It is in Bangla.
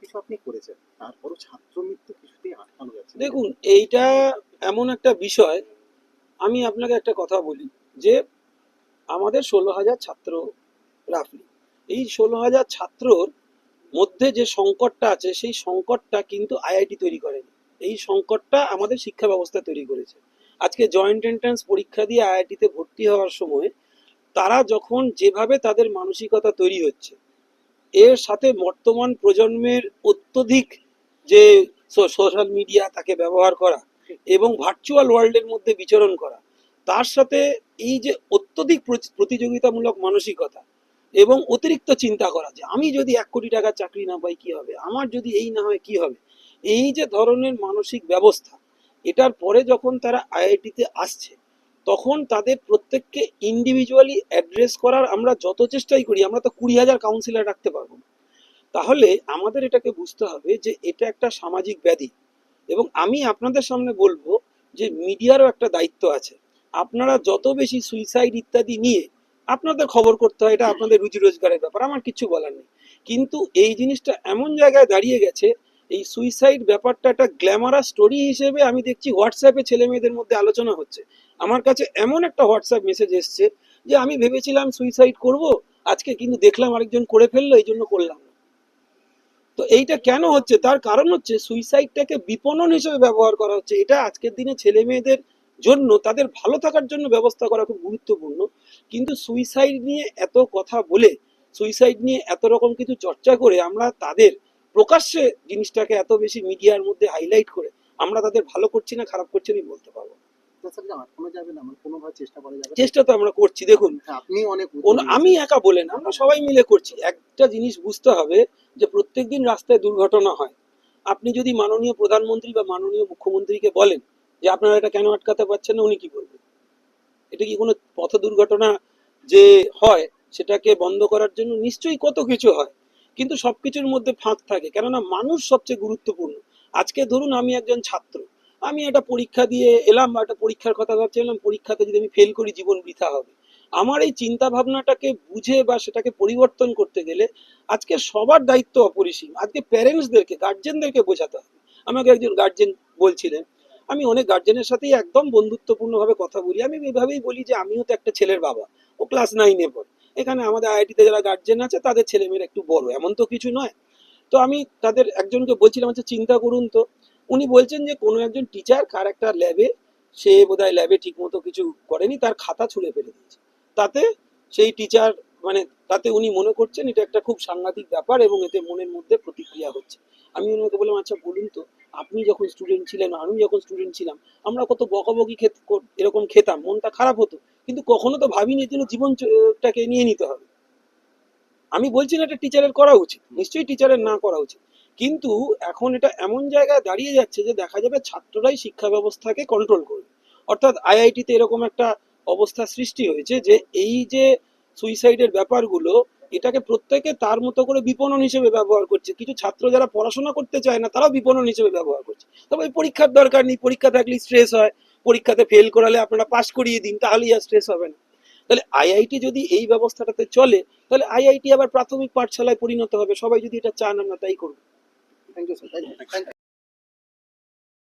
কিছু আপনি করেছেন, তারপরও ছাত্র মৃত্যু কিছুতেই আটকানো যাচ্ছে দেখুন, এইটা এমন একটা বিষয়, আমি আপনাকে একটা কথা বলি যে আমাদের ষোলো হাজার ছাত্র রাফলি এই ষোলো হাজার ছাত্রর মধ্যে যে সংকটটা আছে, সেই সংকটটা কিন্তু আইআইটি তৈরি করেনি। এই সংকটটা আমাদের শিক্ষা ব্যবস্থা তৈরি করেছে। আজকে জয়েন্ট এন্ট্রান্স পরীক্ষা দিয়ে আইআইটিতে ভর্তি হওয়ার সময়, তারা যখন যেভাবে তাদের মানসিকতা তৈরি হচ্ছে এর সাথে বর্তমান প্রজন্মের অত্যধিক যে সোশ্যাল মিডিয়া তাকে ব্যবহার করা এবং ভার্চুয়াল ওয়ার্ল্ডের মধ্যে বিচরণ করা, তার সাথে এই যে অত্যধিক প্রতিযোগিতামূলক মানসিকতা এবং অতিরিক্ত চিন্তা করা যে আমি যদি এক কোটি টাকা চাকরি না পাই কি হবে, আমার যদি এই না হয় কি হবে, এই যে ধরনের মানসিক ব্যবস্থা, এটার পরে যখন তারা আইআইটিতে আসছে তখন তাদের প্রত্যেককে ইন্ডিভিজুয়ালি অ্যাড্রেস করার আমরা যত চেষ্টাই করি, আমরা তো কুড়ি হাজার কাউন্সিলর রাখতে পারব। তাহলে আমাদের এটাকে বুঝতে হবে যে এটা একটা সামাজিক ব্যাধি। এবং আমি আপনাদের সামনে বলব যে মিডিয়ারও একটা দায়িত্ব আছে। আপনারা যত বেশি সুইসাইড ইত্যাদি নিয়ে আপনাদের খবর করতে হয়, এটা আপনাদের রুজি রোজগারের ব্যাপার, আমার কিছু বলার নেই। কিন্তু এই জিনিসটা এমন জায়গায় দাঁড়িয়ে গেছে এই সুইসাইড ব্যাপারটা একটা গ্ল্যামারাস স্টোরি হিসেবে আমি দেখছি হোয়াটসঅ্যাপে ছেলে মেয়েদের মধ্যে আলোচনা হচ্ছে। আমার কাছে এমন একটা হোয়াটসঅ্যাপ মেসেজ এসছে যে আমি ভেবেছিলাম সুইসাইড করব, আজকে কিন্তু দেখলাম আরেকজন করে ফেলল, এই জন্য করলাম তো এইটা কেন হচ্ছে? তার কারণ হচ্ছে সুইসাইডটাকে বিপণন হিসেবে ব্যবহার করা হচ্ছে। এটা আজকের দিনে ছেলে মেয়েদের জন্য, তাদের ভালো থাকার জন্য ব্যবস্থা করা খুব গুরুত্বপূর্ণ। কিন্তু সুইসাইড নিয়ে এত কথা বলে সুইসাইড নিয়ে এত রকম কিছু চর্চা করে আমরা তাদের প্রকাশ্যে জিনিসটাকে এত বেশি মিডিয়ার মধ্যে হাইলাইট করে আমরা তাদের ভালো করছি না খারাপ করছি না বলতে পারব চেষ্টা করা যাবে চেষ্টা তো আমরা করছি দেখুন হ্যাঁ, আপনি অনেক আমি একা বলে না আমরা সবাই মিলে করছি। একটা জিনিস বুঝতে হবে যে প্রত্যেকদিন রাস্তায় দুর্ঘটনা হয়। আপনি যদি মাননীয় প্রধানমন্ত্রী বা মাননীয় মুখ্যমন্ত্রীকে বলেন যে আপনারা এটা কেন আটকাতে পারছেন না উনি কি করবেন এটা কি কোনো পথ দুর্ঘটনা যে হয় সেটাকে বন্ধ করার জন্য নিশ্চয়ই কত কিছু হয়। কিন্তু সবকিছুর মধ্যে ফাঁক থাকে। কেননা মানুষ সবচেয়ে গুরুত্বপূর্ণ। আজকে ধরুন আমি একজন ছাত্র। আমি একটা পরীক্ষা দিয়ে এলাম বা একটা পরীক্ষার কথা ভাবছিলাম, পরীক্ষাতে যদি আমি ফেল করি জীবন বৃথা হবে। আমার এই চিন্তা ভাবনাটাকে বুঝে বা সেটাকে পরিবর্তন করতে গেলে আজকে সবার দায়িত্ব অপরিসীম। আজকে প্যারেন্টসদেরকে গার্জেনদেরকে বোঝাতে হবে। আমাকে একজন গার্জেন বলছিলেন, আমি অনেক গার্জেনের সাথেই একদম বন্ধুত্বপূর্ণভাবে কথা বলি। আমি এভাবেই বলি যে, আমিও তো একটা ছেলের বাবা। ও ক্লাস নাইনে পড়ে। এখানে আমাদের আইআইটিতে যারা গার্জেন আছে, তাদের ছেলেমেয়েরা একটু বড়, এমন তো কিছু নয়। তো আমি তাদের একজনকে বলছিলাম আচ্ছা চিন্তা করুন তো। উনি বলছেন যে, কোনো একজন টিচার কার একটা ল্যাবে সে বোধহয় ল্যাবে ঠিকমতো কিছু করেনি, তার খাতা ছুঁড়ে ফেলে দিয়েছে। তাতে সেই টিচার মানে তাতে উনি মনে করছেন, এটা একটা খুব সাংঘাতিক ব্যাপার এবং এতে মনের মধ্যে প্রতিক্রিয়া হচ্ছে। আমি ওনাকে বললাম আচ্ছা বলুন তো, আপনি যখন স্টুডেন্ট ছিলেন, আমি যখন স্টুডেন্ট ছিলাম, আমরা কত বকাবকি খেত, এরকম খেতাম, মনটা খারাপ হতো। কিন্তু কখনো তো ভাবিনি যে জীবনটাকে নিয়ে নিতে হবে। আমি বলছি না এটা টিচারের করা উচিত, নিশ্চয়ই টিচারের না করা উচিত। কিন্তু এখন এটা এমন জায়গায় দাঁড়িয়ে যাচ্ছে যে দেখা যাবে ছাত্ররাই শিক্ষা ব্যবস্থাকে কন্ট্রোল করবে। অর্থাৎ আইআইটিতে এরকম একটা অবস্থা সৃষ্টি হয়েছে যে এই যে সুইসাইডের ব্যাপারগুলো, এটাকে প্রত্যেকে তার মতো করে বিপণন হিসেবে ব্যবহার করছে। কিছু ছাত্র যারা পড়াশোনা করতে চায় না, তারাও বিপণন হিসেবে ব্যবহার করছে। তবে পরীক্ষার দরকার নেই, পরীক্ষা থাকলে স্ট্রেস হয়। পরীক্ষাতে ফেল করালে আপনারা পাশ করিয়ে দিন, তাহলেই আর স্ট্রেস হবে না। তাহলে আইআইটি যদি এই ব্যবস্থাটাতে চলে, তাহলে আইআইটি আবার প্রাথমিক পাঠশালায় পরিণত হবে। সবাই যদি এটা চান, আমরা তাই করব। Thank you sir thank you